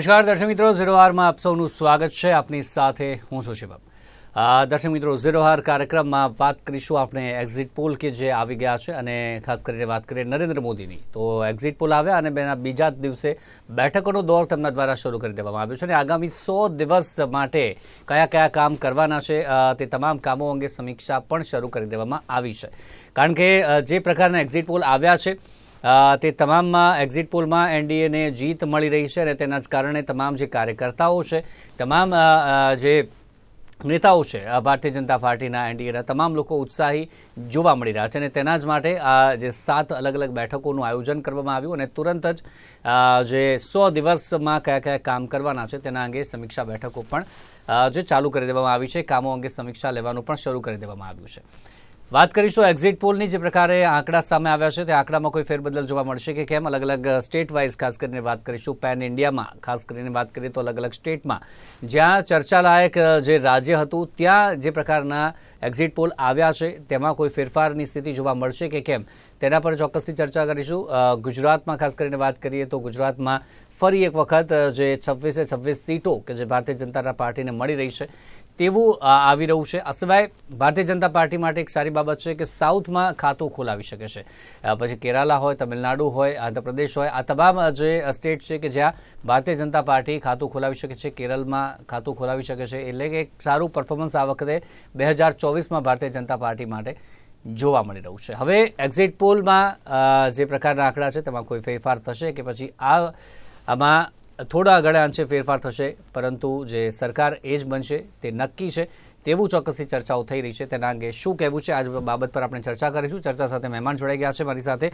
નમસ્કાર, દર્શક મિત્રો, ઝીરો હારમાં આપ સૌનું સ્વાગત છે. આપની સાથે હું છું શિવમ. દર્શક મિત્રો, ઝીરો આર કાર્યક્રમમાં વાત કરીશું આપણે એક્ઝિટ પોલ કે જે આવી ગયા છે અને ખાસ કરીને વાત કરીએ નરેન્દ્ર મોદીની. તો એક્ઝિટ પોલ આવ્યા અને બેના બીજા દિવસે બેઠકોનો દોર તેમના દ્વારા શરૂ કરી દેવામાં આવ્યો છે અને આગામી સો દિવસ માટે કયા કયા કામ કરવાના છે તે તમામ કામો અંગે સમીક્ષા પણ શરૂ કરી દેવામાં આવી છે. કારણ કે જે પ્રકારના એક્ઝિટ પોલ આવ્યા છે તે તમામમાં એક્ઝિટ પોલમાં એનડીએને જીત મળી રહી છે અને તેના જ કારણે તમામ જે કાર્યકર્તાઓ છે, તમામ જે નેતાઓ છે ભારતીય જનતા પાર્ટીના એનડીએના તમામ લોકો ઉત્સાહી જોવા મળી રહ્યા છે અને તેના જ માટે આ જે સાત અલગ અલગ બેઠકોનું આયોજન કરવામાં આવ્યું અને તુરંત જ જે સો દિવસમાં કયા કયા કામ કરવાના છે તેના અંગે સમીક્ષા બેઠકો પણ જે ચાલુ કરી દેવામાં આવી છે, કામો અંગે સમીક્ષા લેવાનું પણ શરૂ કરી દેવામાં આવ્યું છે. વાત કરીશું એક્ઝિટ પોલની જે પ્રકારે આંકડા સામે આવ્યા છે, તે આંકડામાં કોઈ ફેરબદલ જોવા મળશે કે કેમ? અલગ અલગ સ્ટેટ વાઇઝ ખાસ કરીને વાત કરીશું પેન ઇન્ડિયામાં ખાસ કરીને વાત કરીએ તો અલગ અલગ સ્ટેટમાં જ્યાં ચર્ચાલાયક જે રાજ્ય હતું, ત્યાં જે પ્રકારના એક્ઝિટ પોલ આવ્યા છે, તેમાં કોઈ ફેરફારની સ્થિતિ જોવા મળશે કે કેમ? તેના પર ચોક્કસથી ચર્ચા કરીશું. ગુજરાતમાં ખાસ કરીને વાત કરીએ તો ગુજરાતમાં ફરી એક વખત જે છવ્વીસે છવ્વીસ સીટો કે જે ભારતીય જનતા પાર્ટીને મળી રહી છે તેવું આવી રહ્યું છે. આ સિવાય ભારતીય જનતા પાર્ટી માટે એક સારી બાબત છે કે સાઉથમાં ખાતું ખોલાવી શકે છે. પછી કેરાલા હોય, તમિલનાડુ હોય, આંધ્રપ્રદેશ હોય, આ તમામ જે સ્ટેટ છે કે જ્યાં ભારતીય જનતા પાર્ટી ખાતું ખોલાવી શકે છે કેરળમાં ખાતું ખોલાવી શકે છે, એટલે કે એક સારું પરફોર્મન્સ આ વખતે બે હજાર ચોવીસમાં ભારતીય જનતા પાર્ટી માટે જોવા મળી રહ્યું છે. હવે એક્ઝિટ પોલમાં જે પ્રકારના આંકડા છે, તેમાં કોઈ ફેરફાર થશે કે પછી આ, આમાં થોડા આગળ અંશે ફેરફાર થશે પરંતુ જે સરકાર એ જ બનશે તે નક્કી છે. તેવું ચોક્કસથી ચર્ચાઓ થઈ રહી છે. તેના અંગે શું કહેવું છે આજ બાબત પર આપણે ચર્ચા કરીશું. ચર્ચા સાથે મહેમાન જોડાઈ ગયા છે મારી સાથે.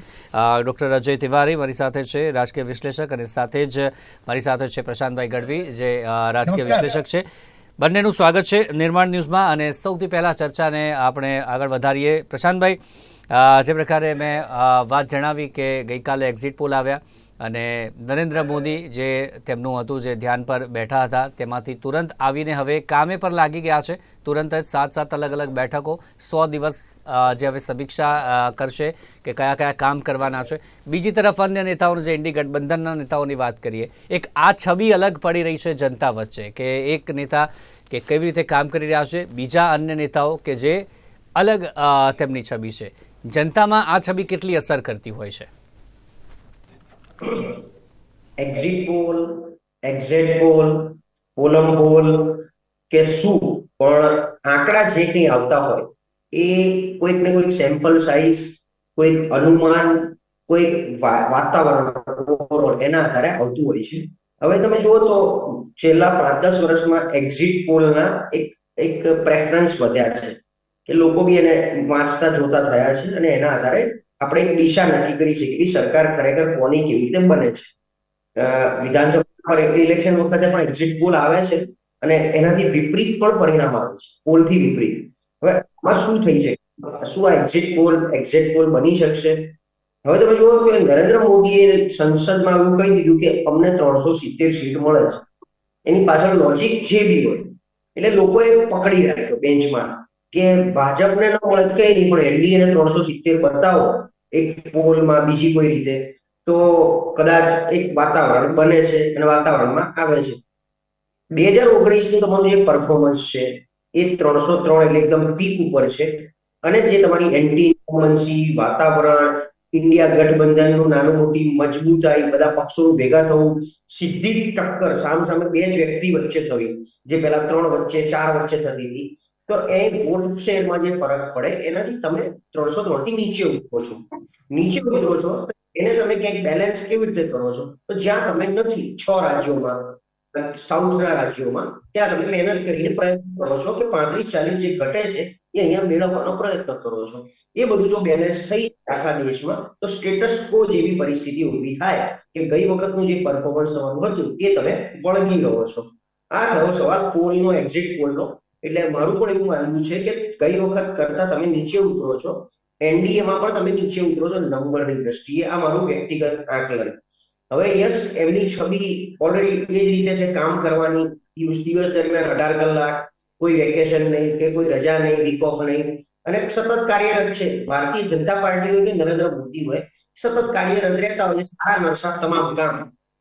ડૉક્ટર અજય તિવારી મારી સાથે છે રાજકીય વિશ્લેષક અને સાથે જ મારી સાથે છે પ્રશાંતભાઈ ગઢવી જે રાજકીય વિશ્લેષક છે. બંનેનું સ્વાગત છે નિર્માણ ન્યૂઝમાં. અને સૌથી પહેલાં ચર્ચાને આપણે આગળ વધારીએ. પ્રશાંતભાઈ જે પ્રકારે મેં વાત જણાવી કે ગઈકાલે એક્ઝિટ પોલ આવ્યા. અને નરેન્દ્ર મોદી જે તેમનું હતું, જે ધ્યાન પર બેઠા હતા, તેમાંથી તુરંત આવીને હવે કામે પર લાગી ગયા છે. તુરંત જ સાત સાત અલગ અલગ બેઠકો, સો દિવસ જે હવે સમીક્ષા કરશે કે કયા કયા કામ કરવાના છે. બીજી તરફ અન્ય નેતાઓનું, જે ઇન્ડી ગઠબંધનના નેતાઓની વાત કરીએ, એક આ છબી અલગ પડી રહી છે જનતા વચ્ચે કે એક નેતા કે કેવી રીતે કામ કરી રહ્યા છે, બીજા અન્ય નેતાઓ કે જે અલગ તેમની છબી છે. જનતામાં આ છબી કેટલી અસર કરતી હોય છે? એક્ઝિટ પોલ એક્ઝેટ પોલ પોલમ પોલ કે શું? પણ આંકડા જે કંઈ આવતા હોય, એ કોઈક ને કોઈક સેમ્પલ સાઇઝ કોઈક અનુમાન, કોઈક વાતાવરણ એના આધારે આવતું હોય છે. હવે તમે જુઓ તો છેલ્લા પાંચ, દસ વર્ષમાં એક્ઝિટ પોલના એક એક પ્રેફરન્સ વધ્યા છે. કે લોકો બી એને વાંચતા જોતા થયા છે અને એના આધારે આપણે એક દિશા નક્કી કરી શકીએ કે સરકાર ખરેખર કોની કેવી રીતે બને છે. વિધાનસભા ઇલેક્શન વખતે પણ એક્ઝિટ પોલ આવે છે અને એનાથી વિપરીત પણ પરિણામ આવે છે પોલથી વિપરીત. હવે આમાં શું થઈ છે શું આ એક્ઝિટ પોલ એક્ઝિટ પોલ બની શકશે? હવે તમે જુઓ કે નરેન્દ્ર મોદીએ સંસદમાં એવું કહી દીધું કે અમને ત્રણસો સિત્તેર સીટ મળે છે. એની પાછળ લોજિક જે બી હોય, એટલે લોકોએ પકડી રાખ્યો બેન્ચમાં કે ભાજપને ન મળે કઈ નહીં પણ એનડીએ ને ત્રણસો સિત્તેર બતાવો. એક પોલમાં બીજી કોઈ રીતે. તો કદાચ એક વાતાવરણ બને છે અને વાતાવરણમાં આવે છે. બે હજાર ઓગણીસનું તમારું જે પરફોર્મન્સ છે, એ ત્રણસો ત્રણ એટલે એકદમ પીક ઉપર છે. અને જે તમારી એન્ટી વાતાવરણ, ઇન્ડિયા ગઠબંધનનું નાનું મોટી મજબૂતાઈ બધા પક્ષોનું ભેગા થવું, સીધી ટક્કર સામ સામે બે જ વ્યક્તિ વચ્ચે થવી. જે પેલા ત્રણ વચ્ચે, ચાર વચ્ચે થતી હતી. તો એ વોટ શેરમાં જે ફરક પડે, એનાથી તમે ત્રણસો ત્રણથી નીચે ઉતરો છો. નીચે ઉતરો છો એને તમે ક્યાંક બેલેન્સ કેવી રીતે કરો છો? તો જ્યાં તમે નથી, છ રાજ્યોમાં સાઉથના રાજ્યોમાં, ત્યાં તમે મહેનત કરીને પ્રયત્ન કરો છો કે પાંત્રીસ ચાલીસ જે ઘટે છે, એ અહીંયા મેળવવાનો પ્રયત્ન કરો છો. એ બધું જો બેલેન્સ થઈ આખા દેશમાં, તો સ્ટેટસ કો જેવી પરિસ્થિતિ ઊભી થાય કે ગઈ વખતનું જે પરફોર્મન્સ તમારું હતું, એ તમે વળગી રહો છો. આ થયો સવાલ પોલનો એક્ઝિટ પોલનો એટલે મારું પણ એવું માનવું છે કે ગઈ વખત કરતા તમે નીચે ઉતરો છો એનડીએમાં પણ તમે નીચે ઉતરો છો નંબરની દ્રષ્ટિએ. આ મારું વ્યક્તિગત આકલન. હવે યસ, એમની છબી ઓલરેડી એ જ રીતે છે કામ કરવાની. દિવસ દિવસ દરમિયાન અઢાર કલાક, કોઈ વેકેશન નહીં કે કોઈ રજા નહીં વીક ઓફ નહીં. અને સતત કાર્યરત છે. ભારતીય જનતા પાર્ટી હોય કે નરેન્દ્ર મોદી હોય, સતત કાર્યરત રહેતા હોય સારા નરસા તમામ કામ.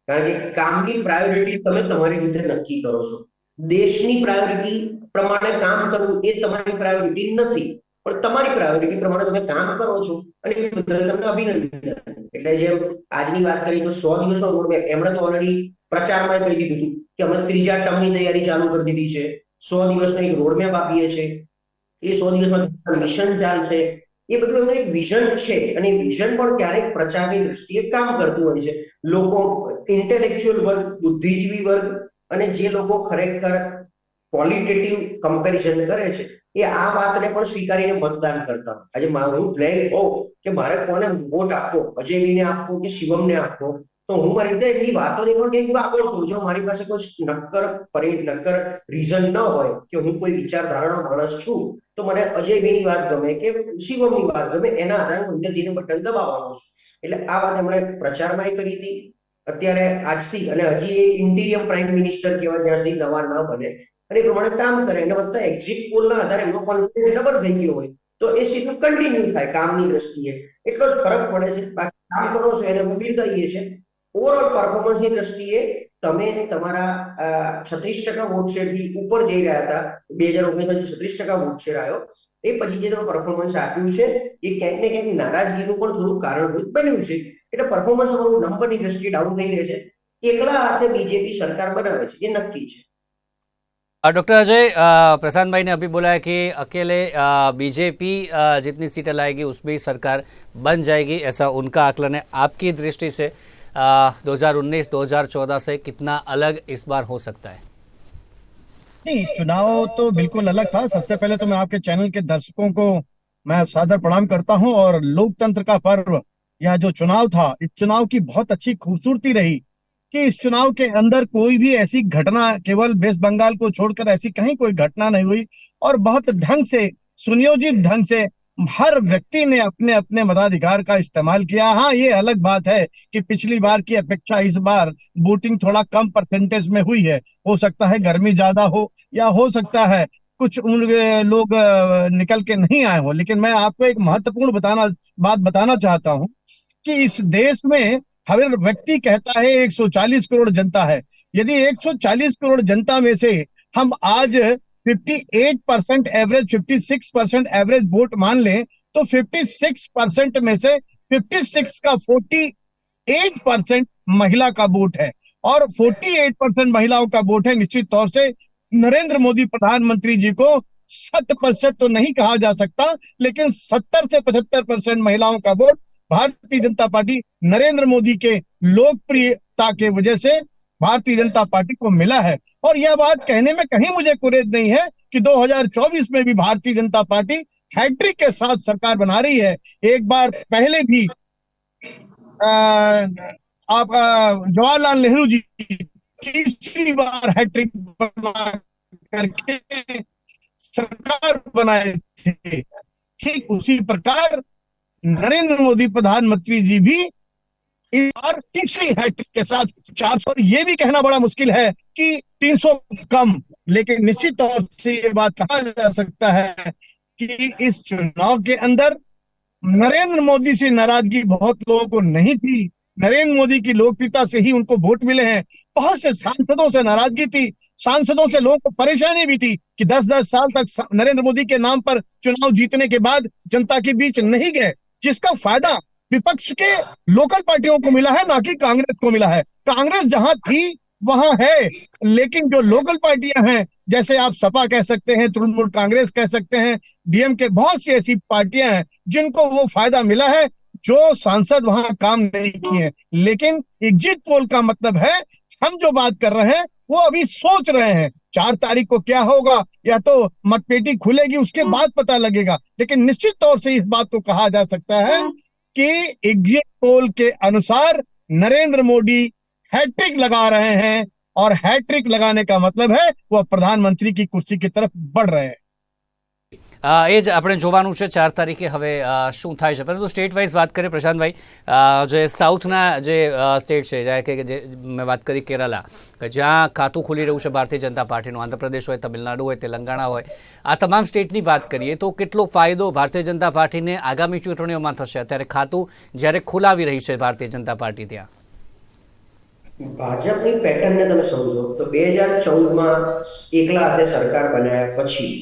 કારણ કે કામની પ્રાયોરિટી તમે તમારી રીતે નક્કી કરો છો. દેશની પ્રાયોરિટી પ્રમાણે કામ કરવું એ તમારી પ્રાયોરિટી નથી. પણ તમારી પ્રાયોરિટી પ્રમાણે તમે કામ કરો છો. અને એ બદલ તમને અભિનંદન. એટલે જેમ આજની વાત કરીએ તો સો દિવસનો રોડમેપ એમણે તો ઓલરેડી પ્રચારમાં કહી દીધું હતું કે અમે ત્રીજા ટર્મની તૈયારી ચાલુ કરી દીધી છે. સો દિવસનો એક રોડમેપ આપીએ છે. એ સો દિવસમાં મિશન ચાલશે? એ બધું એમનું એક વિઝન છે. અને વિઝન પણ ક્યારેક પ્રચારની દ્રષ્ટિએ કામ કરતું હોય છે. લોકો ઇન્ટેલેક્ચ્યુઅલ વર્ગ, બુદ્ધિજીવી વર્ગ અને જે લોકો ખરેખર ક્વોલિટેટિવ કમ્પેરિઝન કરે છે, એ આ વાતને પણ સ્વીકારીને મતદાન કરતા આજે મારું પ્લેન હોઉં કે મારે કોને વોટ આપવો અજયવીને આપવો કે શિવમને આપવો, તો હું મારી રીતે એટલી વાતોને પણ કંઈક આગળ કરું. જો મારી પાસે કોઈ નક્કર પરી નક્કર રીઝન ન હોય કે હું કોઈ વિચારધારાનો માણસ છું, તો મને અજયભાઈની વાત ગમે કે શિવમની વાત ગમે, એના આધારે હું બટન દબાવવાનો છું. એટલે આ વાત એમણે પ્રચારમાં કરી હતી. અત્યારે આજથી અને હજી એ ઇન્ટિરિયમ પ્રાઇમ મિનિસ્ટર કહેવાય, જ્યાં સુધી નવા ન બને. અને એ પ્રમાણે કામ કરે. અને બધા એક્ઝિટ પોલના આધારે એમનો કોન્ફિડન્સ ડબલ થઈ ગયો હોય, તો એ સીધું કન્ટિન્યુ થાય કામની દ્રષ્ટિએ. એટલો જ ફરક પડે છે. બાકી કામ કરો છો એને હું બિરદાવીએ છે ઓવરઓલ પરફોર્મન્સની દ્રષ્ટિએ તમે તમારા છત્રીસ ટકા વોટ શેરથી ઉપર જઈ રહ્યા હતા. બે હજાર ઓગણીસમાં જે છત્રીસ ટકા વોટ શેર આવ્યો, એ પછી જે તમે પરફોર્મન્સ આપ્યું છે, એ ક્યાંક ને ક્યાંક નારાજગીનું પણ થોડું કારણભૂત બન્યું છે. એટલે પરફોર્મન્સ અમારું નંબરની દ્રષ્ટિએ ડાઉન થઈ રહે છે. એકલા હાથે બીજેપી સરકાર બનાવે છે એ નક્કી છે. डॉक्टर अजय प्रशांत भाई ने अभी बोला है कि अकेले बीजेपी जितनी सीटें लाएगी उसमें ही सरकार बन जाएगी ऐसा उनका आकलन है आपकी दृष्टि से 2019-2014 से कितना अलग इस बार हो सकता है नहीं चुनाव तो बिल्कुल अलग था सबसे पहले तो मैं आपके चैनल के दर्शकों को मैं सादर प्रणाम करता हूँ और लोकतंत्र का पर्व यह जो चुनाव था, इस चुनाव की बहुत अच्छी खूबसूरती रही कि इस चुनाव के अंदर कोई भी ऐसी घटना, केवल वेस्ट बंगाल को छोड़कर ऐसी कहीं कोई घटना नहीं हुई और बहुत ढंग से, सुनियोजित ढंग से हर व्यक्ति ने अपने अपने मताधिकार का इस्तेमाल किया। हाँ ये अलग बात है कि पिछली बार की अपेक्षा इस बार वोटिंग थोड़ा कम परसेंटेज में हुई है। हो सकता है गर्मी ज़्यादा हो या हो सकता है कुछ उन लोग निकल के नहीं आए हो। लेकिन मैं आपको एक महत्वपूर्ण बताना, बात बताना चाहता हूँ कि इस देश में हर व्यक्ति कहता है 140 करोड़ जनता है। यदि 140 करोड़ जनता में से हम आज 58 percent average 56 percent average vote मान लें तो 56 परसेंट में से 56 का 48 परसेंट महिला का वोट है। और 48 परसेंट महिलाओं का वोट है, निश्चित तौर से नरेंद्र मोदी प्रधानमंत्री जी को शत प्रतिशत तो नहीं कहा जा सकता, लेकिन 70 से 75 परसेंट महिलाओं का वोट भारतीय जनता पार्टी नरेंद्र मोदी के लोकप्रियता के वजह से भारतीय जनता पार्टी को मिला है। और यह बात कहने में कहीं मुझे कुरेद नहीं है कि 2024 में भी भारतीय जनता पार्टी हैट्रिक के साथ सरकार बना रही है। एक बार पहले भी आप जवाहरलाल नेहरू जी तीसरी बार हैट्रिक बना करके सरकार बनाए थे। ठीक उसी प्रकार नरेंद्र मोदी, प्रधानमंत्री जी भी इस बार तीसरी हैट्रिक के साथ चार सौ ये भी कहना बड़ा मुश्किल है कि 300 कम, लेकिन निश्चित तौर से ये बात कहा जा सकता है कि इस चुनाव के अंदर नरेंद्र मोदी से नाराज़गी बहुत लोगों को नहीं थी। नरेंद्र मोदी की लोकप्रियता से ही उनको वोट मिले हैं। बहुत से सांसदों से नाराज़गी थी, सांसदों से लोगों को परेशानी भी थी कि 10-10 साल तक नरेंद्र मोदी के नाम पर चुनाव जीतने के बाद जनता के बीच नहीं गए। जिसका फ़ायदा विपक्ष के लोकल पार्टियों को मिला है, ना कि कांग्रेस को मिला है। कांग्रेस जहाँ थी, वहाँ है। लेकिन जो लोकल पार्टियाँ हैं, जैसे आप सपा कह सकते हैं, तृणमूल कांग्रेस कह सकते हैं, डीएम के बहुत सी ऐसी पार्टियाँ हैं, जिनको वो फ़ायदा मिला है, जो सांसद वहाँ काम नहीं किए लेकिन एग्जिट पोल का मतलब है, हम जो बात कर रहे हैं वो अभी सोच रहे हैं चार तारीख को क्या होगा या तो मतपेटी खुलेगी उसके बाद पता लगेगा। लेकिन निश्चित तौर से इस बात को कहा जा सकता है कि एग्जिट पोल के अनुसार नरेंद्र मोदी हैट्रिक लगा रहे हैं और हैट्रिक लगाने का मतलब है वह प्रधानमंत्री की कुर्सी की तरफ़ बढ़ रहे हैं। એ જ આપણે જોવાનું છે ચાર તારીખે હવે શું થાય છે. પરંતુ સ્ટેટ વાઇઝ વાત કરીએ પ્રશાંતભાઈ જે સાઉથના જે સ્ટેટ છે કે જે મેં વાત કરી કેરાલા, કે જ્યાં ખાતું ખુલી રહ્યું છે ભારતીય જનતા પાર્ટીનું. આંધ્રપ્રદેશ હોય, તમિલનાડુ હોય, તેલંગાણા હોય. આ તમામ સ્ટેટની વાત કરીએ તો કેટલો ફાયદો ભારતીય જનતા પાર્ટીને આગામી ચૂંટણીઓમાં થશે? અત્યારે ખાતું જ્યારે ખોલાવી રહી છે ભારતીય જનતા પાર્ટી ત્યાં. ભાજપની પેટર્નને તમે સમજો તો બે હજાર ચૌદમાં એકલા હાથે સરકાર બનાવ્યા પછી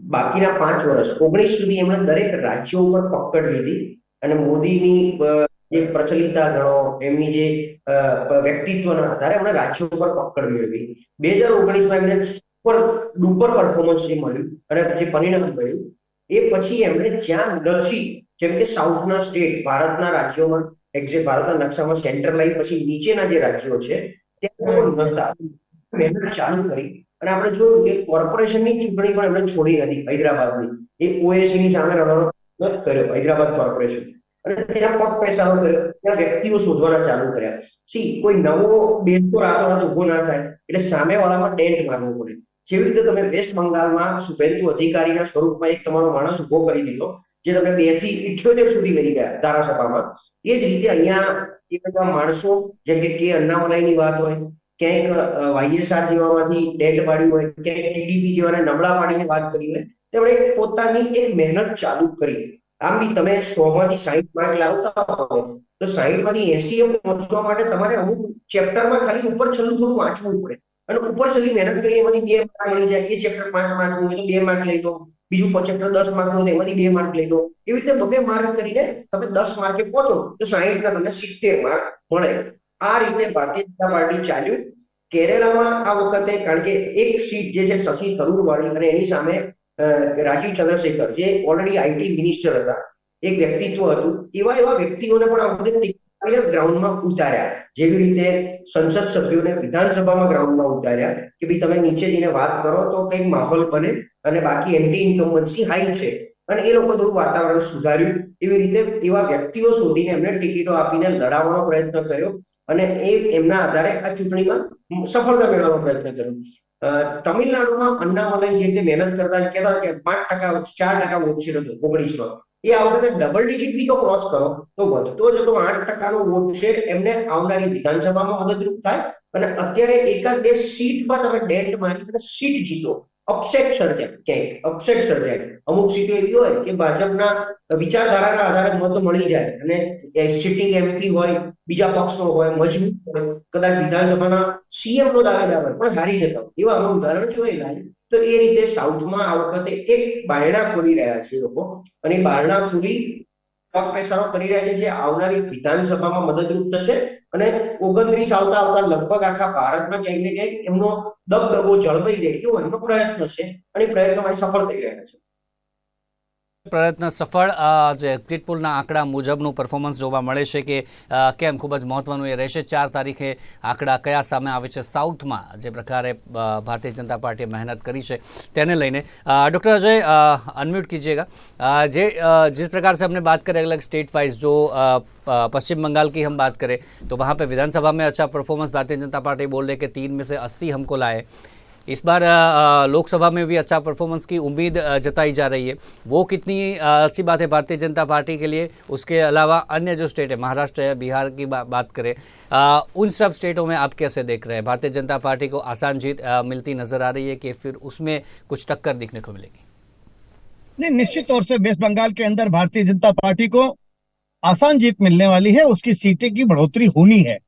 બાકીના પાંચ વર્ષ. ઓગણીસ સુધી એમણે દરેક રાજ્યો ઉપર પકડ લીધી અને મોદીની જે પ્રચલિતા ગણો, એમની જે વ્યક્તિત્વના આધારે એમણે રાજ્યો ઉપર પકડ મેળવી. બે હજાર ઓગણીસમાં એમને સુપર ડુપર પરફોર્મન્સ જે મળ્યું અને જે પરિણામ મળ્યું, એ પછી એમણે જ્યાં નથી, જેમ કે સાઉથના સ્ટેટ, ભારતના રાજ્યોમાં એક્ઝેક્ટ ભારતના નકશામાં સેન્ટર લાઈન પછી નીચેના જે રાજ્યો છે, ત્યાં નહોતા. મહેનત ચાલુ કરી. અને આપણે જોયું કે કોર્પોરેશનની ચૂંટણી પણ એમણે છોડી નથી હૈદરાબાદની. એ ઓએસી ની સામે રણનો કર્યો, હૈદરાબાદ કોર્પોરેશન અને ત્યાં પગ પૈસાનો કર્યો. ત્યાં વ્યક્તિઓ શોધવાના ચાલુ કર્યા. સી, કોઈ નવો બેસતો રાતોરાત ઊભો ના થાય. એટલે સામેવાળામાં ડેન્ટ મારવો પડે. જેવી રીતે તમે વેસ્ટ બંગાળમાં શુભેન્દુ અધિકારીના સ્વરૂપમાં એક તમારો માણસ ઊભો કરી દીધો, જે તમે બેથી ઇઠ્યોતેર સુધી લઈ ગયા ધારાસભામાં. એ જ રીતે અહીંયા એ બધા માણસો, જેમ કે કે અન્નામલાઈની વાત હોય ક્યાંક વાયએસઆર જેવામાંથી ડેટ પાડ્યું હોય, ક્યાંક ટીડીપી જેવાને નબળા પાડીને વાત કરી હોય તેમણે પોતાની એક મહેનત ચાલુ કરી. આમ બી તમે સો માંથી સાહીઠ માર્ક લાવતા હો તો સાહીઠમાંથી એસી પહોંચવા માટે તમારે અમુક ચેપ્ટરમાં ખાલી ઉપર છેલ્લું થોડું વાંચવું પડે. અને ઉપર છેલ્લી મહેનત કરી, એમાંથી બે માર્ક મળી જાય, એ ચેપ્ટર પાંચ માર્ક હોય તો બે માર્ક લઈ લો, બીજું ચેપ્ટર દસ માર્કનું એમાંથી બે માર્ક લઈ લો. એવી રીતે બબે માર્ક કરીને તમે દસ માર્કે પહોંચો, તો સાહીઠ ના તમને સિત્તેર માર્ક મળે. આ રીતે ભારતીય જનતા પાર્ટી ચાલ્યું. કેરેલામાં આ વખતે કારણ કે એક સીટ જે છે શશી થરૂર વાળી અને એની સામે રાજીવ ચંદ્રશેખર, જે ઓલરેડી આઈટી મિનિસ્ટર હતા, એક વ્યક્તિત્વ હતું. એવા એવા વ્યક્તિઓને પણ આ વખતે ગ્રાઉન્ડમાં ઉતાર્યા. જેવી રીતે સંસદ સભ્યોને વિધાનસભામાં ગ્રાઉન્ડમાં ઉતાર્યા કે ભાઈ તમે નીચે જઈને વાત કરો તો કંઈક માહોલ બને અને બાકી એન્ટી ઇન્કમ્બન્સી હાઈ છે. અને એ લોકો થોડું વાતાવરણ સુધાર્યું. એવી રીતે એવા વ્યક્તિઓ શોધીને એમને ટિકિટો આપીને લડાવવાનો પ્રયત્ન કર્યો. અને એ એમના આધારે આ ચૂંટણીમાં સફળતા મેળવવાનો પ્રયત્ન કર્યો. તમિલનાડુમાં અન્નામલાઈ જે રીતે મહેનત કરતા કહેતા કે પાંચ ટકા ચાર ટકા શેર હતો ઓગણીસો એ આ વખતે ડબલ ડિજિટ બી જો ક્રોસ કરો, તો વધતો જતો આઠ ટકાનો વોટ શેર એમને આવનારી વિધાનસભામાં મદદરૂપ થાય. અને અત્યારે એકાદ બે સીટમાં તમે ડેન્ટ મારી અને સીટ જીતો. અપસેટ સર્જાય ક્યાંક અપસેટ સર્જાય અમુક સીટો એવી હોય કે ભાજપના વિચારધારાના આધારે મતો મળી જાય અને સિટિંગ એમપી હોય, બીજા પક્ષનો હોય, મજબૂત હોય, કદાચ વિધાનસભાના સીએમ નો દાવેદાર હોય, પણ હારી જતા હોય. એવા અમે ઉદાહરણ જોયેલા તો એ રીતે સાઉથમાં આ વખતે એક બારણા ખોલી રહ્યા છે લોકો. અને બારણા ખોલી પગ પેસારો કરી રહ્યા છે જે આવનારી વિધાનસભામાં મદદરૂપ થશે. અને ઓગણત્રીસ આવતા આવતા લગભગ આખા ભારતમાં ક્યાંક ને ક્યાંક એમનો દબદબો જળવાઈ રહે એવો એમનો પ્રયત્ન છે અને એ પ્રયત્નમાં સફળ થઈ રહ્યા છે. પ્રયત્ન સફળ અ, જે એક્ઝિટ પોલના આંકડા મુજબનું પરફોર્મન્સ જોવા મળે છે કે અ, કેમ ખૂબ જ મહત્વનું એ રહેશે ચાર તારીખે આંકડા કયા સામે આવે છે સાઉથમાં જે પ્રકારે અ, ભારતીય જનતા પાર્ટીએ મહેનત કરી છે તેને લઈને अ, डॉक्टर अजय अनम्यूट कीजिएगा अ, जे अ, जिस प्रकार से हमने बात करें अलग अलग स्टेट वाइज जो अ, प- पश्चिम बंगाल की हम बात करें तो वहाँ पे विधानसभा में अच्छा परफॉर्मेंस भारतीय जनता पार्टी बोल रहे कि तीन में से अस्सी हमको लाए इस बार लोकसभा में भी अच्छा परफॉर्मेंस की उम्मीद जताई जा रही है। वो कितनी अच्छी बात है भारतीय जनता पार्टी के लिए। उसके अलावा अन्य जो स्टेट है महाराष्ट्र है बिहार की बा, बात करें अ, उन सब स्टेटों में आप कैसे देख रहे हैं? भारतीय जनता पार्टी को आसान जीत मिलती नज़र आ रही है कि फिर उसमें कुछ टक्कर दिखने को मिलेगी? नहीं निश्चित तौर से वेस्ट बंगाल के अंदर भारतीय जनता पार्टी को आसान जीत मिलने वाली है। उसकी सीटें की बढ़ोतरी होनी है।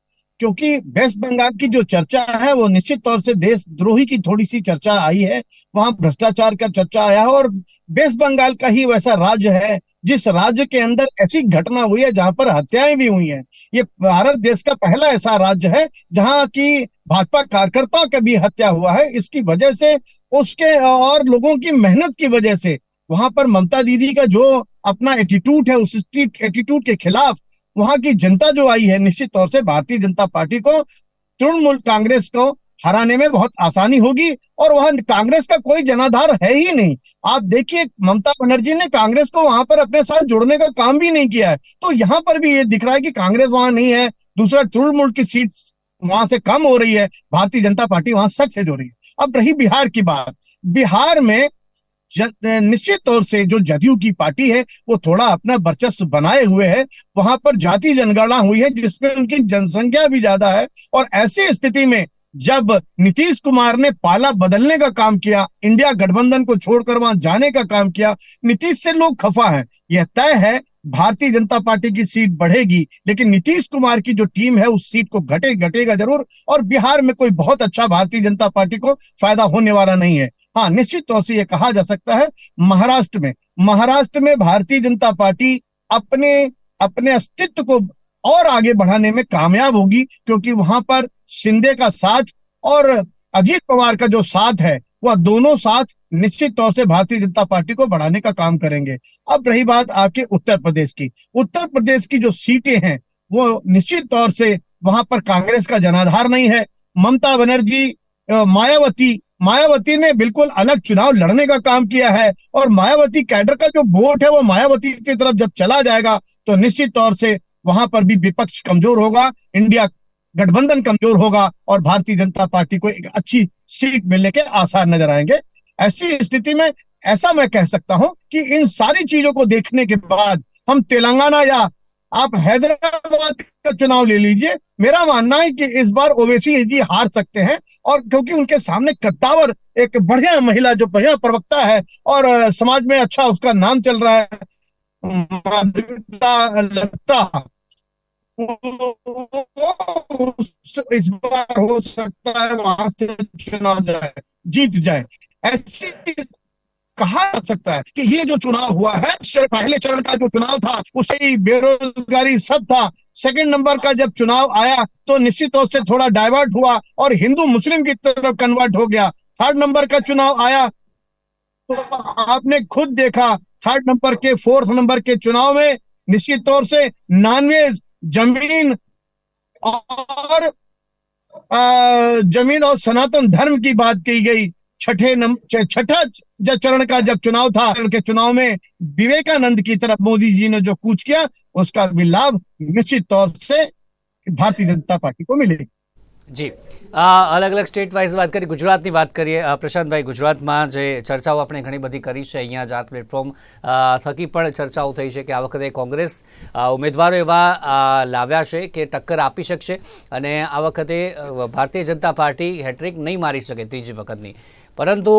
क्योंकि वेस्ट बंगाल की जो चर्चा है, वो निश्चित तौर से देशद्रोही की थोड़ी सी चर्चा आई है। वहाँ भ्रष्टाचार का चर्चा आया है और वेस्ट बंगाल का ही वैसा राज्य है, जिस राज्य के अंदर ऐसी घटना हुई है जहाँ पर हत्याएँ भी हुई हैं। ये भारत देश का पहला ऐसा राज्य है जहाँ की भाजपा कार्यकर्ता का भी हत्या हुआ है। इसकी वजह से उसके और लोगों की मेहनत की वजह से वहाँ पर ममता दीदी का जो अपना एटीट्यूड है, उस एटीट्यूड के खिलाफ वहाँ की जनता जो आई है, निश्चित तौर से भारतीय जनता पार्टी को, तृणमूल कांग्रेस को हराने में बहुत आसानी होगी और वहाँ कांग्रेस का कोई जनाधार है ही नहीं। आप देखिए, ममता बनर्जी ने कांग्रेस को वहाँ पर अपने साथ जोड़ने का काम भी नहीं किया है। तो यहाँ पर भी ये दिख रहा है कि कांग्रेस वहाँ नहीं है, दूसरा तृणमूल की सीट वहाँ से कम हो रही है, भारतीय जनता पार्टी वहाँ सक्सेस हो रही है। अब रही बिहार की बात। बिहार में निश्चित तौर से जो जदयू की पार्टी है, वो थोड़ा अपना वर्चस्व बनाए हुए है। वहाँ पर जाति जनगणना हुई है, जिसमें उनकी जनसंख्या भी ज़्यादा है और ऐसी स्थिति में जब नीतीश कुमार ने पाला बदलने का काम किया, इंडिया गठबंधन को छोड़कर वहाँ जाने का काम किया, नीतीश से लोग खफा हैं। यह तय है, भारतीय जनता पार्टी की सीट बढ़ेगी, लेकिन नीतीश कुमार की जो टीम है, उस सीट को घटे घटेगा ज़रूर और बिहार में कोई बहुत अच्छा भारतीय जनता पार्टी को फ़ायदा होने वाला नहीं है। हाँ निश्चित तौर से यह कहा जा सकता है, महाराष्ट्र में महाराष्ट्र में भारतीय जनता पार्टी अपने अपने अस्तित्व को और आगे बढ़ाने में कामयाब होगी, क्योंकि वहाँ पर शिंदे का साथ और अजीत पवार का जो साथ है, वह दोनों साथ निश्चित तौर से भारतीय जनता पार्टी को बढ़ाने का काम करेंगे। अब रही बात आपके उत्तर प्रदेश की। उत्तर प्रदेश की जो सीटें हैं, वो निश्चित तौर से वहाँ पर कांग्रेस का जनाधार नहीं है। ममता बनर्जी मायावती मायावती ने बिल्कुल अलग चुनाव लड़ने का काम किया है और मायावती कैडर का जो वोट है वो मायावती की तरफ़ जब चला जाएगा तो निश्चित तौर से वहाँ पर भी विपक्ष कमज़ोर होगा, इंडिया गठबंधन कमज़ोर होगा और भारतीय जनता पार्टी को एक अच्छी सीट मिलने के आसार नज़र आएँगे। ऐसी स्थिति में ऐसा मैं कह सकता हूँ कि इन सारी चीज़ों को देखने के बाद हम तेलंगाना या आप हैदराबाद का चुनाव ले लीजिए। मेरा मानना है कि इस बार ओवैसी जी हार सकते हैं और क्योंकि उनके सामने कद्दावर, एक बढ़िया महिला जो बढ़िया प्रवक्ता है और समाज में अच्छा उसका नाम चल रहा है इस बार हो सकता है वहाँ से चुनाव जाए, जीत जाए। ऐसी कहा जा सकता है कि ये जो चुनाव हुआ है पहले चरण का जो चुनाव था, उससे ही बेरोजगारी सब था। सेकंड नंबर का जब चुनाव आया तो निश्चित तौर से थोड़ा डाइवर्ट हुआ और हिंदू मुस्लिम की तरफ़ कन्वर्ट हो गया। थर्ड नंबर का चुनाव आया तो आपने खुद देखा थर्ड नंबर के फोर्थ नंबर के चुनाव में निश्चित तौर से नॉनवेज ज़मीन और ज़मीन और सनातन धर्म की बात की गई। छठे नंबर छठा जब चरण का जब चुनाव था चरण के चुनाव में विवेकानंद की तरफ मोदी जी ने जो कूच किया उसका भी लाभ निश्चित तौर से भारतीय जनता पार्टी को मिलेगा જી આ અલગ અલગ સ્ટેટ વાઇઝ વાત કરી ગુજરાતની વાત કરીએ અ, પ્રશાંતભાઈ ગુજરાતમાં જે ચર્ચાઓ આપણે ઘણી બધી કરી છે અહીંયા જ આ પ્લેટફોર્મ અ, થકી પણ ચર્ચાઓ થઈ છે કે આ વખતે કોંગ્રેસ અ, ઉમેદવારો એવા અ, લાવ્યા છે કે ટક્કર આપી શકશે અને આ વખતે અ, ભારતીય જનતા પાર્ટી હેટ્રિક નહીં મારી શકે ત્રીજી વખતની પરંતુ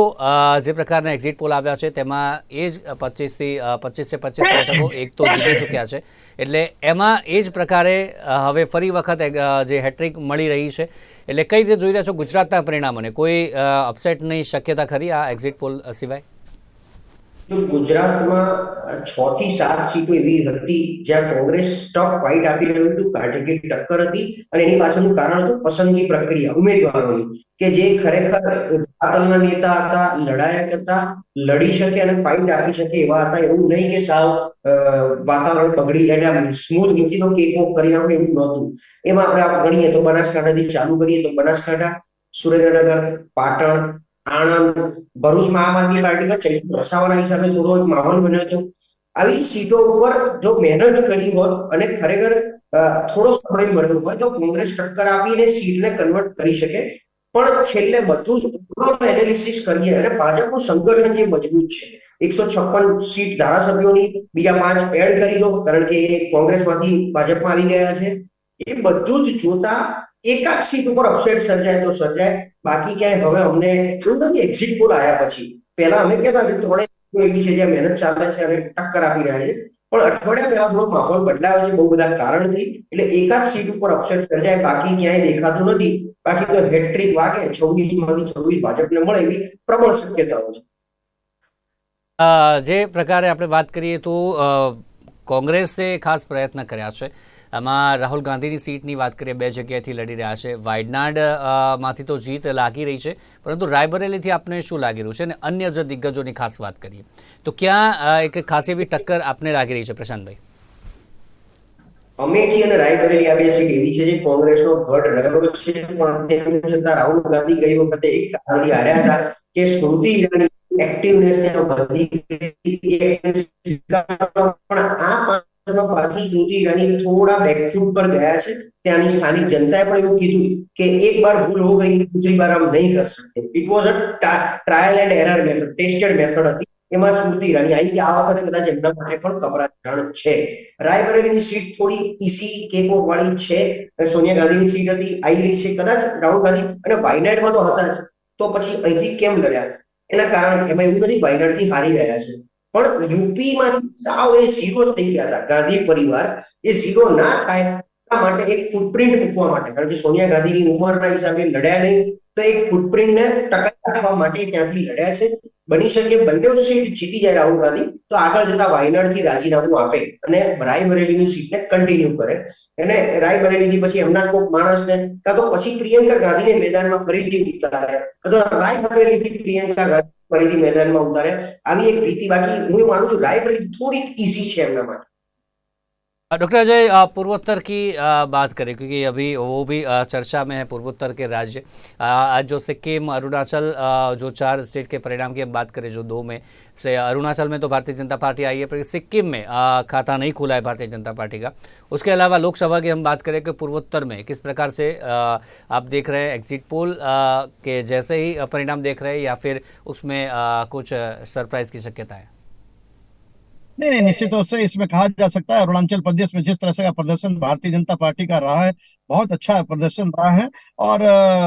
જે પ્રકારના એક્ઝિટ પોલ આવ્યા છે, તેમાં એ જ પચીસથી પચીસથી પચીસ બેઠકો એક તો જીતી ચૂક્યા છે. એટલે એમાં એ જ પ્રકારે હવે ફરી વખત જે હેટ્રિક મળી રહી છે, એટલે કઈ રીતે જોઈ રહ્યા છો ગુજરાતના પરિણામોને? કોઈ અપસેટની શક્યતા ખરી આ એક્ઝિટ પોલ સિવાય? જો ગુજરાતમાં છ થી સાત સીટો એવી હતી જ્યાં કોંગ્રેસ ટફ ફાઇટ આપી રહ્યું હતું, કાઢી ટક્કર હતી અને એની પાછળનું કારણ હતું પસંદગી પ્રક્રિયા ઉમેદવારોની કે જે ખરેખર ધરાતલના નેતા હતા, લડાયક હતા, લડી શકે અને ફાઇટ આપી શકે એવા હતા, એવું નહીં કે સાવ વાતાવરણ બગડી જાય આમ સ્મૂથ નીચે તો કેક ઓફ કરી આપણે એવું નહોતું. એમાં આપણે આપ ગણીએ તો બનાસકાંઠાથી ચાલુ કરીએ તો બનાસકાંઠા, સુરેન્દ્રનગર, પાટણ આણંદ ભરૂચ આદમી પાર્ટીમાં ચૈત્ર વસાવાના હિસાબે થોડો એક માહોલ બન્યો હતો. આવી સીટો ઉપર જો મહેનત કરી હોત અને ખરેખર થોડો સમય મળ્યો હોય તો કોંગ્રેસ ટક્કર આપીને સીટને કન્વર્ટ કરી શકે. પણ છેલ્લે બધું જ ઓવરઓલ એનાલિસિસ કરીએ અને ભાજપનું સંગઠન જે મજબૂત છે, એકસો છપ્પન સીટ ધારાસભ્યોની બીજા પાંચ એડ કરી દો. કારણ કે એ કોંગ્રેસમાંથી ભાજપમાં આવી ગયા છે. એ બધું જ જોતા એકાદ સીટ ઉપર અપસેટ સર્જાય તો સર્જાય. બાકી ક્યાંય? હવે અમને એવું નથી એક્ઝિટ પોલ આવ્યા પછી. પહેલા અમે કહેતા કે થોડે એવી છે જ્યાં મહેનત ચાલે છે અને ટક્કર આપી રહ્યા છે. પણ અઠવાડિયા પહેલા થોડો માહોલ બદલાયો છે, બહુ બધા કારણથી. એટલે એકાદ સીટ ઉપર અપસેટ સર્જાય, બાકી ક્યાંય દેખાતું નથી. બાકી તો હેટ્રિક વાગે, છવ્વીસમાંથી છવ્વીસ ભાજપને મળે એવી પ્રબળ શક્યતાઓ છે. જે પ્રકારે આપણે વાત કરીએ તો કોંગ્રેસે ખાસ પ્રયત્ન કર્યા છે. આમાં રાહુલ ગાંધીની સીટની વાત કરીએ, બે જગ્યાએથી લડી રહ્યા છે. વાયનાડમાંથી તો જીત લાગી રહી છે. પરંતુ રાયબરેલીથી આપને શું લાગી રહ્યું છે? અને અન્ય જે દિગ્ગજોની ખાસ વાત કરીએ. તો ક્યાં એક ખાસ એવી ટક્કર આપને લાગી રહી છે, પ્રશાંતભાઈ? અમેઠી અને રાયબરેલી આ બે સીટ એવી છે જે કોંગ્રેસનો ગઢ રહ્યો છે. પણ છતાં રાહુલ ગાંધી ગઈ વખતે એક કારણથી હાર્યા હતા કે સ્મૃતિ ઈરાની એક્ટિવનેસ પણ આ પાછું સ્મૃતિ ઈરાની થોડા બેકફૂટ પર ગયા છે. ત્યાંની સ્થાનિક જનતાએ પણ એવું કીધું કે એક બાર ભૂલ હો ગઈ બીજી બાર આમ નહીં કરી શકે. It was a trial and error method tested method હતી. એમાં સ્મૃતિ ઈરાની આવી આ વખતે કદાચ એમના માટે પણ કપરાણ છે. રાયબરેલીની સીટ થોડી ઈસી કેકો વાળી છે. સોનિયા ગાંધીની સીટ હતી, આવી રહી છે. કદાચ રાહુલ ગાંધી અને વાયનાડમાં તો હતા જ. તો પછી અહીંથી કેમ લડ્યા? એના કારણે એમાં એવું નથી, વાયનાડથી હારી રહ્યા છે. પણ યુપીમાંથી સાવ એ ઝીરો થઈ ગયા હતા. ગાંધી પરિવાર એ ઝીરો ના થાય માટે એક ફૂટપ્રિન્ટ મૂકવા માટે. કારણ કે સોનિયા ગાંધીની ઉંમરના હિસાબે લડ્યા નહીં. તો એક ફૂટપ્રિન્ટને ટકાવી રાખવા માટે ત્યાંથી લડ્યા છે. બની શકે બંને સીટ જીતી જાય રાહુલ ગાંધી, તો આગળ જતા વાયનાડથી રાજીનામું આપે અને રાયબરેલીની સીટને કન્ટિન્યુ કરે. એને રાયબરેલીથી પછી એમના જ કોઈક માણસને, કાં તો પછી પ્રિયંકા ગાંધીને મેદાનમાં ફરીથી ઉતારે અથવા રાયબરેલીથી પ્રિયંકા ગાંધી ફરીથી મેદાનમાં ઉતારે. આવી એક ભીતિ બાકી, હું માનું છું રાયબરેલી થોડીક ઈઝી છે એમના માટે. डॉक्टर अजय पूर्वोत्तर की बात करें, क्योंकि अभी वो भी चर्चा में है पूर्वोत्तर के राज्य। आज जो सिक्किम, अरुणाचल जो चार स्टेट के परिणाम की बात करें, जो दो में से, अरुणाचल में तो भारतीय जनता पार्टी आई है, पर सिक्किम में खाता नहीं खुला है भारतीय जनता पार्टी का। उसके अलावा लोकसभा की हम बात करें कि पूर्वोत्तर में किस प्रकार से आप देख रहे हैं एग्जिट पोल के जैसे ही परिणाम देख रहे हैं या फिर उसमें कुछ सरप्राइज़ की शक्यता है नहीं नहीं निश्चित तौर से इसमें कहा जा सकता है अरुणाचल प्रदेश में जिस तरह से का प्रदर्शन भारतीय जनता पार्टी का रहा है बहुत अच्छा प्रदर्शन रहा है। और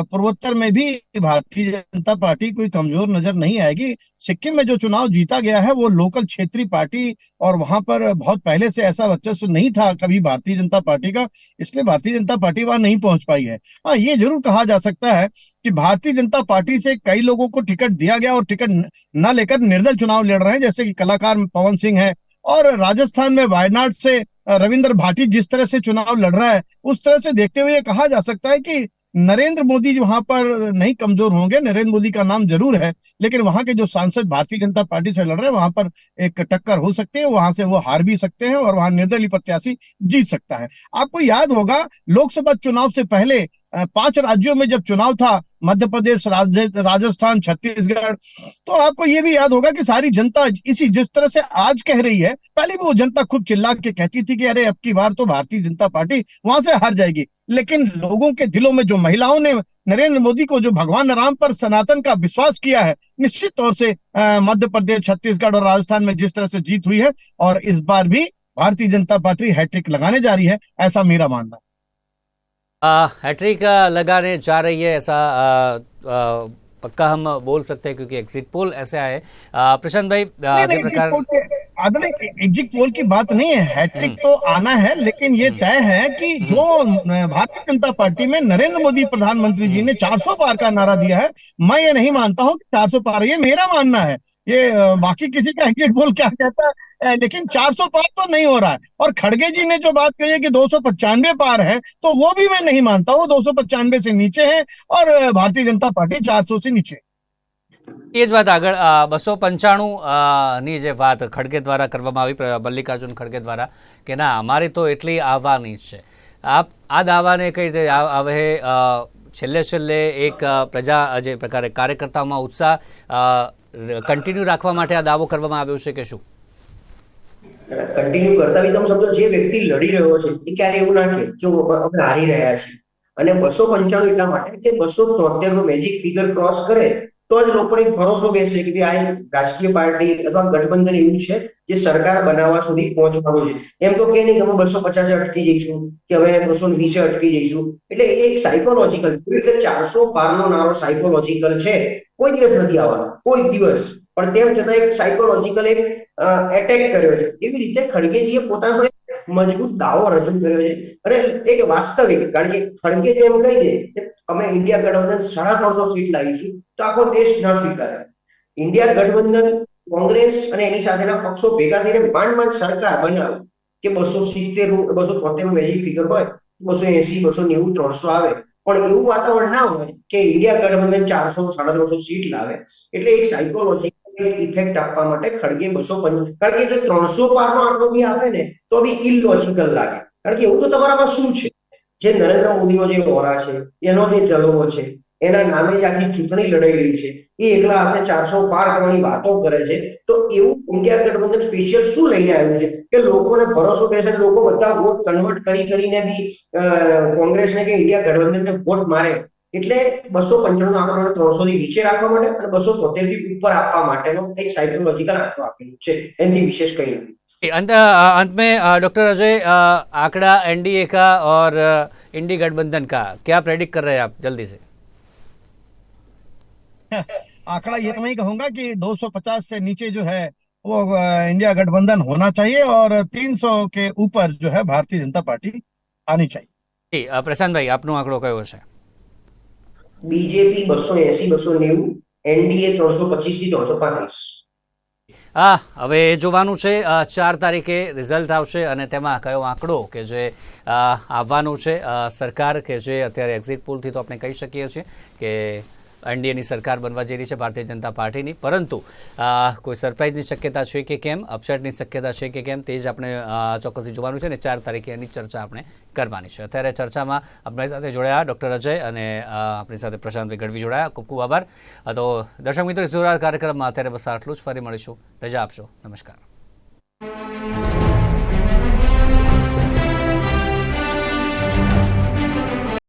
पूर्वोत्तर में भी भारतीय जनता पार्टी कोई कमज़ोर नज़र नहीं आएगी। सिक्किम में जो चुनाव जीता गया है, वो लोकल क्षेत्रीय पार्टी और वहाँ पर बहुत पहले से ऐसा वर्चस्व नहीं था कभी भारतीय जनता पार्टी का, इसलिए भारतीय जनता पार्टी वहाँ नहीं पहुँच पाई है। हाँ ये ज़रूर कहा जा सकता है कि भारतीय जनता पार्टी से कई लोगों को टिकट दिया गया और टिकट न लेकर निर्दल चुनाव लड़ रहे हैं, जैसे कि कलाकार पवन सिंह है और राजस्थान में वायनाड से रविंद्र भाटी जिस तरह से चुनाव लड़ रहा है, उस तरह से देखते हुए कहा जा सकता है कि नरेंद्र मोदी वहाँ पर नहीं कमज़ोर होंगे। नरेंद्र मोदी का नाम ज़रूर है, लेकिन वहाँ के जो सांसद भारतीय जनता पार्टी से लड़ रहे हैं, वहाँ पर एक टक्कर हो सकती है, वहाँ से वो हार भी सकते हैं और वहाँ निर्दलीय प्रत्याशी जीत सकता है। आपको याद होगा, लोकसभा चुनाव से पहले पाँच राज्यों में जब चुनाव था, मध्य प्रदेश राजस्थान, छत्तीसगढ़ तो आपको ये भी याद होगा कि सारी जनता इसी, जिस तरह से आज कह रही है, पहले भी वो जनता खूब चिल्ला के कहती थी कि अरे, अब की बार तो भारतीय जनता पार्टी वहाँ से हार जाएगी। लेकिन लोगों के दिलों में जो महिलाओं ने, नरेंद्र मोदी को जो भगवान राम पर सनातन का विश्वास किया है, निश्चित तौर से मध्य प्रदेश, छत्तीसगढ़ और राजस्थान में जिस तरह से जीत हुई है, और इस बार भी भारतीय जनता पार्टी हैट्रिक लगाने जा रही है, ऐसा मेरा मानना है। हैट्रिक लगाने जा रही है ऐसा आ, आ, पक्का हम बोल सकते हैं क्योंकि एग्जिट पोल ऐसे आए। प्रशांत भाई नहीं, प्रकार एग्जिट पोल एग्जिट पोल की बात नहीं है हैट्रिक तो आना है लेकिन ये तय है कि जो भारतीय जनता पार्टी में नरेंद्र मोदी प्रधानमंत्री जी ने 400 पार का नारा दिया है मैं ये नहीं मानता हूँ कि 400 पार ये मेरा मानना है। ये अ, बाकी किसी का एग्जिट पोल क्या कहता है अ, लेकिन 400 पार तो नहीं हो रहा है और खड़गे जी ने जो बात कही है कि दो पार है तो वो भी मैं नहीं मानता हूँ दो से नीचे है और अ, भारतीय जनता पार्टी 400 से नीचे એ જ વાત આગળ બસો પંચાણું ની જે વાત ખડગે દ્વારા કરવામાં આવી પ્ર- મલ્લિકાર્જુન ખડગે દ્વારા કે ના અમારી તો એટલી આવવાની જ છે આપ આ દાવાને કઈ રીતે આ- હવે અ, છેલ્લે છેલ્લે એક અ, પ્રજા જે પ્રકારે કાર્યકર્તાઓમાં ઉત્સાહ કન્ટિન્યુ રાખવા માટે આ દાવો કરવામાં આવ્યો છે કે શું? કન્ટિન્યુ કરતા બી તમે સમજો જે વ્યક્તિ લડી રહ્યો છે, એ ક્યારે એવું ના કે અમે હારી રહ્યા છીએ. અને બસો પંચાણું એટલા માટે કે બસો તોતેર નો મેજિક ફિગર ક્રોસ કરે તો જ લોકોને એક ભરોસો બેસે કે આ રાજકીય પાર્ટી અથવા ગઠબંધન એવું છે જે સરકાર બનાવવા સુધી પહોંચવાનું છે. એમ તો કે નહીં અમે બસો પચાસે અટકી જઈશું, કે હવે બસો વીસે અટકી જઈશું. એટલે એ એક સાયકોલોજીકલ એટલે ચારસો પારનો નારો સાયકોલોજીકલ છે, કોઈ દિવસ નથી આવવાનો, કોઈ દિવસ. પણ તેમ છતાં એક સાયકોલોજીકલ એક એટેક કર્યો છે. એવી રીતે ખડગેજીએ પોતાનો મજબૂત દાવો રજૂ કર્યો છે. અને એક વાસ્તવિક, કારણ કે ખડગે જો એમ કહી દે કે અમે ઇન્ડિયા ગઠબંધન સાડા ત્રણસો સીટ લાવીશું તો આખો દેશ ન સ્વીકારે. ઇન્ડિયા ગઠબંધન, કોંગ્રેસ અને એની સાથેના પક્ષો ભેગા થઈને માંડ માંડ સરકાર બનાવે, કે બસો સિત્તેર, બસો તોતેરનું મેજિક ફિગર હોય, બસો એસી, બસો નેવું, ત્રણસો આવે. પણ એવું વાતાવરણ ના હોય કે ઇન્ડિયા ગઠબંધન ચારસો, સાડા ત્રણસો સીટ લાવે. એટલે એક સાયકોલોજી ઇફેક્ટ આપવા માટે ખડગે બસો પંચ, કારણ કે જો ત્રણસો પારનો આંકડો બી આવે ને, તો બી ઇલોજિકલ લાગે. કારણ કે એવું તો તમારામાં શું છે? જે નરેન્દ્ર મોદીનો જે ઓરા છે, એનો જે ચલવો છે, એના નામે જ આખી ચૂંટણી લડાઈ રહી છે, એ એકલા આપણે ચારસો પાર કરવાની વાતો કરે છે, તો એવું ઇન્ડિયા ગઠબંધન સ્પેશિયલ શું લઈને આવ્યું છે? કે લોકોને ભરોસો બેસે લોકો બધા વોટ કન્વર્ટ કરી કરીને બી કોંગ્રેસને કે ઇન્ડિયા ગઠબંધનને વોટ મારે. એટલે બસો પંચાણું આંકડો ત્રણસો થી નીચે રાખવા માટે અને બસો તોતેર થી ઉપર આપવા માટેનો એક સાયકોલોજીકલ આંકડો આપેલું છે એનાથી વિશેષ કઈ નથી अंत अंत में अ, डॉक्टर अजय अ, आंकड़ा एनडीए का और अ, इंडी गठबंधन का क्या प्रेडिक्ट कर रहे हैं आप जल्दी से आंकड़ा ये तो नहीं कहूंगा कि 250 से नीचे जो है वो अ, इंडिया गठबंधन होना चाहिए और 300 के ऊपर जो है भारतीय जनता पार्टी आनी चाहिए જી અ, પ્રશાંતભાઈ આપનો આંકડો કયો છે બીજેપી બસો એસી બસો નેવું એનડીએ ત્રણસો પચીસથી ત્રણસો પાંત્રીસ હા, હવે જોવાનું છે ચાર તારીખે રિઝલ્ટ આવશે અને તેમાં કયો આંકડો કે જે આવવાનો છે સરકાર કે જે અત્યારે એક્ઝિટ પોલથી તો આપણે કહી શકીએ છીએ કે એનડીએની સરકાર બનવા જઈ રહી છે ભારતીય જનતા પાર્ટીની. પરંતુ કોઈ સરપ્રાઇઝની શક્યતા છે કે કેમ? અપસેટની શક્યતા છે કે કેમ? તે જ આપણે ચોક્કસથી જોવાનું છે અને ચાર તારીખે એની ચર્ચા આપણે કરવાની છે. અત્યારે ચર્ચામાં આપણી સાથે જોડાયા ડૉક્ટર અજય અને આપણી સાથે પ્રશાંતભાઈ ગઢવી જોડાયા. ખૂબ ખૂબ આભાર. તો દર્શક મિત્રો જોડાયા કાર્યક્રમમાં અત્યારે બસ આટલું જ. ફરી મળીશું. રજા આપશો. નમસ્કાર.